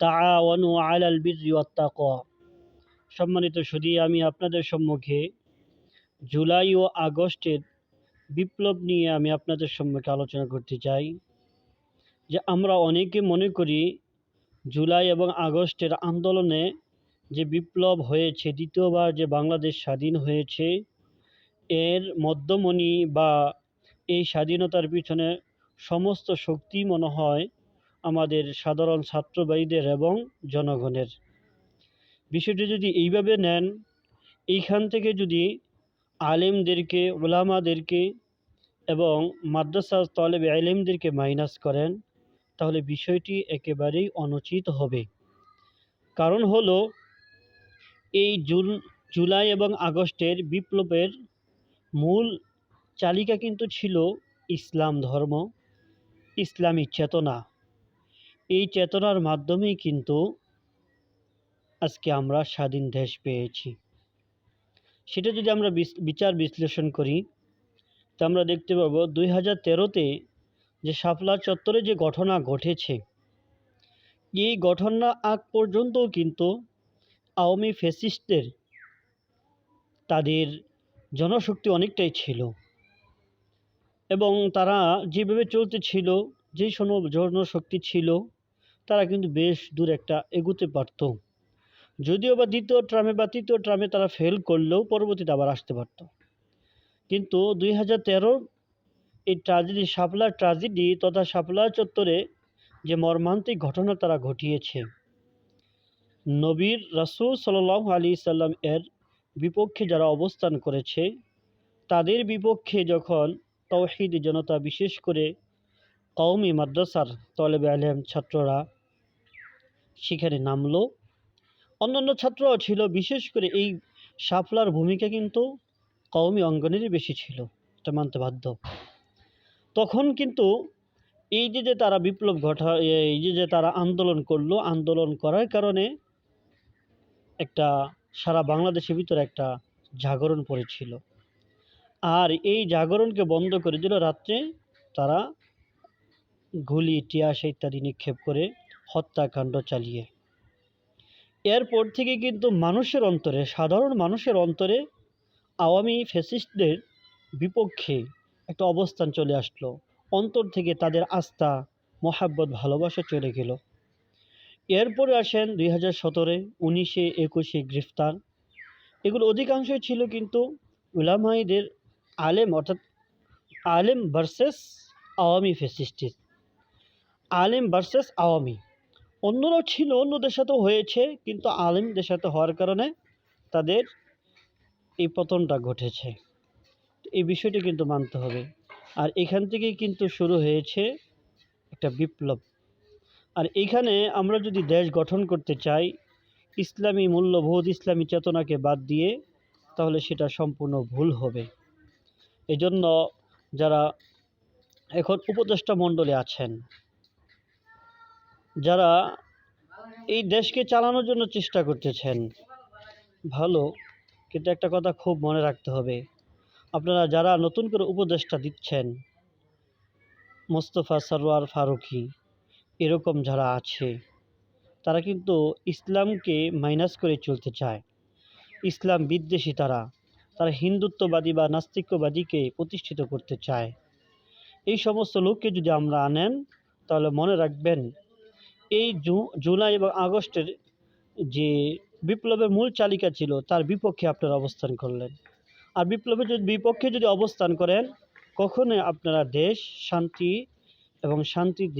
তাআওয়ানু আলাল বিররি ওয়াত তাকওয়া সম্মানিত সুধী আমি আপনাদের সম্মুখে জুলাই ও আগস্টের বিপ্লব নিয়ে আমি আপনাদের সম্মুখে আলোচনা করতে চাই। যে আমরা অনেকে মনে করি জুলাই এবং আগস্টের আন্দোলনে যে বিপ্লব হয়েছে, দ্বিতীয়বার যে বাংলাদেশ স্বাধীন হয়েছে, এর মধ্যমণি বা এই স্বাধীনতার পিছনে সমস্ত শক্তি মনে হয় আমাদের সাধারণ ছাত্রবাহীদের এবং জনগণের। বিষয়টি যদি এইভাবে নেন, এইখান থেকে যদি আলেমদেরকে, ওলামাদেরকে এবং মাদ্রাসা তলেব আলেমদেরকে মাইনাস করেন, তাহলে বিষয়টি একেবারেই অনুচিত হবে। কারণ হলো, এই জুন, জুলাই এবং আগস্টের বিপ্লবের মূল চালিকা কিন্তু ছিল ইসলাম ধর্ম, ইসলামী চেতনা। এই চেতনার মাধ্যমেই কিন্তু আজকে আমরা স্বাধীন দেশ পেয়েছি। সেটা যদি আমরা বিচার বিশ্লেষণ করি, তা আমরা দেখতে পাবো দুই হাজার তেরোতে যে শাপলা চত্বরে যে ঘটনা ঘটেছে, এই ঘটনা আগ পর্যন্তও কিন্তু আওয়ামী ফেসিস্টদের তাদের জনশক্তি অনেকটাই ছিল এবং তারা যেভাবে চলতে ছিল, যেই জনশক্তি ছিল তারা কিন্তু বেশ দূর একটা এগুতে পারত। যদিও বা দ্বিতীয় ট্রামে বা তৃতীয় ট্রামে তারা ফেল করলেও পরবর্তীতে আবার আসতে পারত। কিন্তু দুই হাজার তেরো এই ট্রাজেডি শাপলা ট্রাজেডি তথা শাপলা চত্বরে যে মর্মান্তিক ঘটনা তারা ঘটিয়েছে, নবীর রাসুল সাল আলী সাল্লাম এর বিপক্ষে যারা অবস্থান করেছে, তাদের বিপক্ষে যখন তৌহিদ জনতা বিশেষ করে কওমি মাদ্রাসার তলেব আলম ছাত্ররা সেখানে নামলো। অন্যান্য ছাত্ররাও ছিল, বিশেষ করে এই সাফলার ভূমিকা কিন্তু কওমি অঙ্গনেরই বেশি ছিল, এটা মানতে বাধ্য। তখন কিন্তু এই যে যে তারা বিপ্লব ঘটা, এই যে যে তারা আন্দোলন করল, আন্দোলন করার কারণে একটা সারা বাংলাদেশের ভিতরে একটা জাগরণ পড়েছিল। আর এই জাগরণকে বন্ধ করে দিল রাত্রে তারা গুলি টিয়াস ইত্যাদি নিক্ষেপ করে হত্যাকাণ্ড চালিয়ে। এরপর থেকে কিন্তু মানুষের অন্তরে, সাধারণ মানুষের অন্তরে আওয়ামী ফ্যাসিস্টদের বিপক্ষে একটা অবস্থান চলে আসলো। অন্তর থেকে তাদের আস্থা, মহাব্বত, ভালোবাসা চলে গেল। এরপরে আসেন দুই হাজার সতেরো উনিশে একুশে গ্রেফতার। এগুলো অধিকাংশই ছিল কিন্তু উলামাইদের আলেম, অর্থাৎ আলেম ভার্সেস আওয়ামী ফেসিস্টিস আলেম ভার্সেস আওয়ামী। অন্যরাও ছিল, অন্যদের সাথেও হয়েছে, কিন্তু আলেমদের সাথে হওয়ার কারণে তাদের এই পতনটা ঘটেছে। এই বিষয়টি কিন্তু মানতে হবে। আর এখান থেকেই কিন্তু শুরু হয়েছে একটা বিপ্লব। আর এখানে আমরা যদি দেশ গঠন করতে চাই, ইসলামী মূল্যবোধ, ইসলামী চেতনাকে বাদ দিয়ে, তাহলে সেটা সম্পূর্ণ ভুল হবে। এজন্য যারা এখন উপদেষ্টা মণ্ডলে আছেন যারা এই দেশকে চালানোর জন্য চেষ্টা করতেছেন, ভালো, কিন্তু একটা কথা খুব মনে রাখতে হবে। আপনারা যারা নতুন করে উপদেষ্টা দিচ্ছেন, মোস্তফা সরোয়ার ফারুকি, এরকম যারা আছে, তারা কিন্তু ইসলামকে মাইনাস করে চলতে চায়। ইসলাম বিদ্বেষী তারা তারা হিন্দুত্ববাদী বা নাস্তিক্যবাদীকে প্রতিষ্ঠিত করতে চায়। এই সমস্ত লোককে যদি আমরা আনেন, তাহলে মনে রাখবেন এই জু, জুলাই এবং আগস্টের যে বিপ্লবের মূল চালিকা ছিল, তার বিপক্ষে আপনারা অবস্থান করলেন। আর বিপ্লবের যদি, বিপক্ষে যদি অবস্থান করেন, কখনোই আপনারা দেশ, শান্তি এবং শান্তির